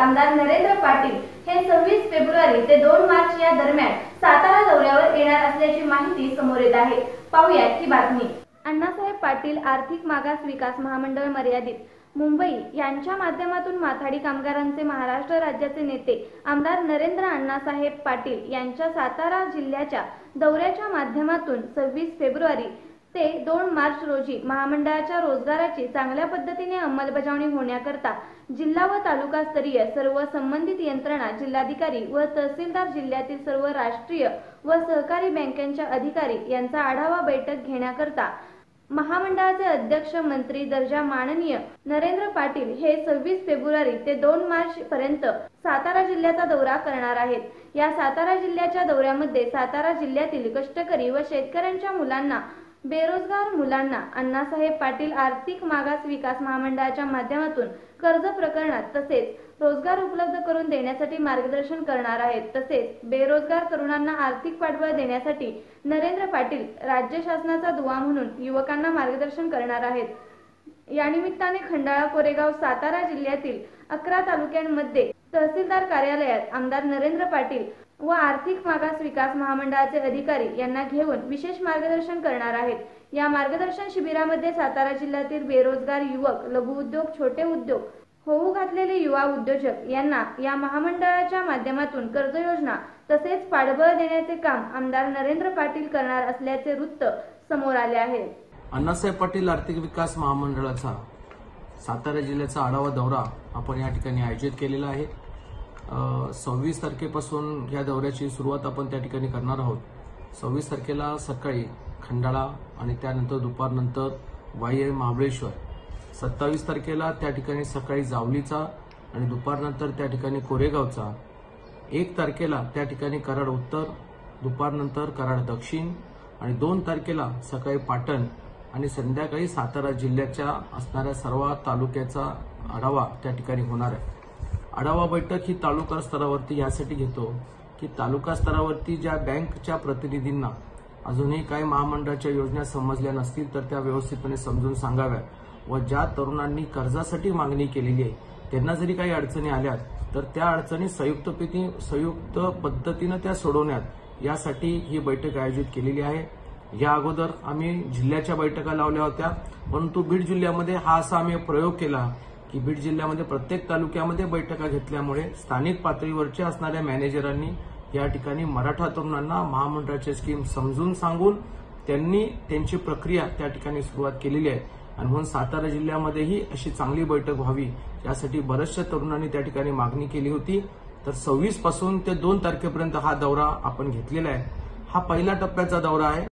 आमदार नरेंद्र पाटील हे सव्वीस फेब्रुवारी ते दोन मार्च या दरम्यान सातारा दौऱ्यावर येणार असल्याची माहिती समोर येत आहे. पाहुयात ही बातमी. अण्णासाहेब पाटील आर्थिक मागास विकास महामंडळ मर्यादित. मुंबई यांच्या माध्यमातून माथाडी कामगारांचे महाराष्ट्र राज्याचे नेते आमदार नरेंद्र अण्णासाहेब पाटील यांच्या सातारा जिल्ह्याच्या दौऱ्याच्या माध्यमातून सव्वीस फेब्रुवारी ते दोन मार्च रोजी महामंडळाच्या रोजगाराची चांगल्या पद्धतीने अंमलबजावणी होण्याकरता जिल्हा व तालुकास्तरीय सर्व संबंधित यंत्रणा जिल्हाधिकारी व तहसीलदार जिल्ह्यातील सर्व राष्ट्रीय व सहकारी बँकांच्या अधिकारी यांचा आढावा बैठक घेण्याकरता महामंडळाचे अध्यक्ष मंत्री दर्जा माननीय नरेंद्र पाटील हे सव्वीस फेब्रुवारी ते दोन मार्च पर्यंत सातारा जिल्ह्याचा दौरा करणार आहेत. या सातारा जिल्ह्याच्या दौऱ्यामध्ये सातारा जिल्ह्यातील कष्टकरी व शेतकऱ्यांच्या मुलांना बेरोजगार मुलांना अण्णासाहेब पाटील आर्थिक मागास विकास महामंडळाच्या माध्यमातून कर्ज प्रकरणात तसेच रोजगार उपलब्ध करून देण्यासाठी मार्गदर्शन करणार आहेत. तसेच बेरोजगार तरुणांना आर्थिक पाठबळ देण्यासाठी नरेंद्र पाटील राज्य शासनाचा दुवा म्हणून युवकांना मार्गदर्शन करणार आहेत. या निमित्ताने खंडाळा कोरेगाव सातारा जिल्ह्यातील अकरा तालुक्यांमध्ये तहसीलदार कार्यालयात आमदार नरेंद्र पाटील व आर्थिक मागास विकास महामंडळाचे अधिकारी यांना घेऊन विशेष मार्गदर्शन करणार आहेत. या मार्गदर्शन शिबिरामध्ये सातारा जिल्ह्यातील बेरोजगार युवक लघुउद्योग छोटे उद्योग होऊ घातलेले युवा उद्योजक यांना या महामंडळाच्या माध्यमातून कर्ज योजना तसेच पाठबळ देण्याचे काम आमदार नरेंद्र पाटील करणार असल्याचे वृत्त समोर आले आहे. अण्णासाहेब पाटील आर्थिक विकास महामंडळाचा सातारा जिल्ह्याचा आढावा दौरा आपण या ठिकाणी आयोजित केलेला आहे. सव्वीस तारखेपासून या दौऱ्याची सुरुवात आपण त्या ठिकाणी करणार आहोत. सव्वीस तारखेला सकाळी खंडाळा आणि त्यानंतर दुपारनंतर वाई महाबळेश्वर. सत्तावीस तारखेला त्या ठिकाणी सकाळी जावलीचा आणि दुपारनंतर त्या ठिकाणी कोरेगावचा. एक तारखेला त्या ठिकाणी कराड उत्तर दुपारनंतर कराड दक्षिण आणि दोन तारखेला सकाळी पाटण आणि संध्याकाळी सातारा जिल्ह्याच्या असणाऱ्या सर्व तालुक्याचा आढावा त्या ठिकाणी होणार आहे. आढावा बैठक ही तालुका स्तरावरती यासाठी घेतो की तालुका स्तरावरती ज्या बँकच्या प्रतिनिधींना अजूनही काही महामंडळाच्या योजना समजल्या नसतील तर त्या व्यवस्थितपणे समजून सांगाव्या व ज्या तरुणांनी कर्जासाठी मागणी केलेली आहे त्यांना जरी काही अडचणी आल्या तर त्या अडचणी संयुक्तपैकी संयुक्त पद्धतीनं त्या सोडवण्यात यासाठी ही बैठक आयोजित केलेली आहे. या अगोदर आम्ही जिल्ह्याच्या बैठका लावल्या होत्या परंतु बीड जिल्ह्यामध्ये हा असा आम्ही प्रयोग केला की बीड जिल्ह्यामध्ये प्रत्येक तालुक्यामध्ये बैठका घेतल्यामुळे स्थानिक पातळीवरच्या असणाऱ्या मॅनेजरांनी या ठिकाणी मराठा तरुणांना महामंडळाचे स्कीम समजून सांगून त्यांनी त्यांची प्रक्रिया त्या ठिकाणी सुरुवात केलेली आहे. आणि म्हणून सातारा जिल्ह्यामध्येही अशी चांगली बैठक व्हावी यासाठी बऱ्याचशा तरुणांनी त्या ठिकाणी मागणी केली होती. तर सव्वीसपासून ते दोन तारखेपर्यंत हा दौरा आपण घेतलेला आहे. हा पहिल्या टप्प्याचा दौरा आहे.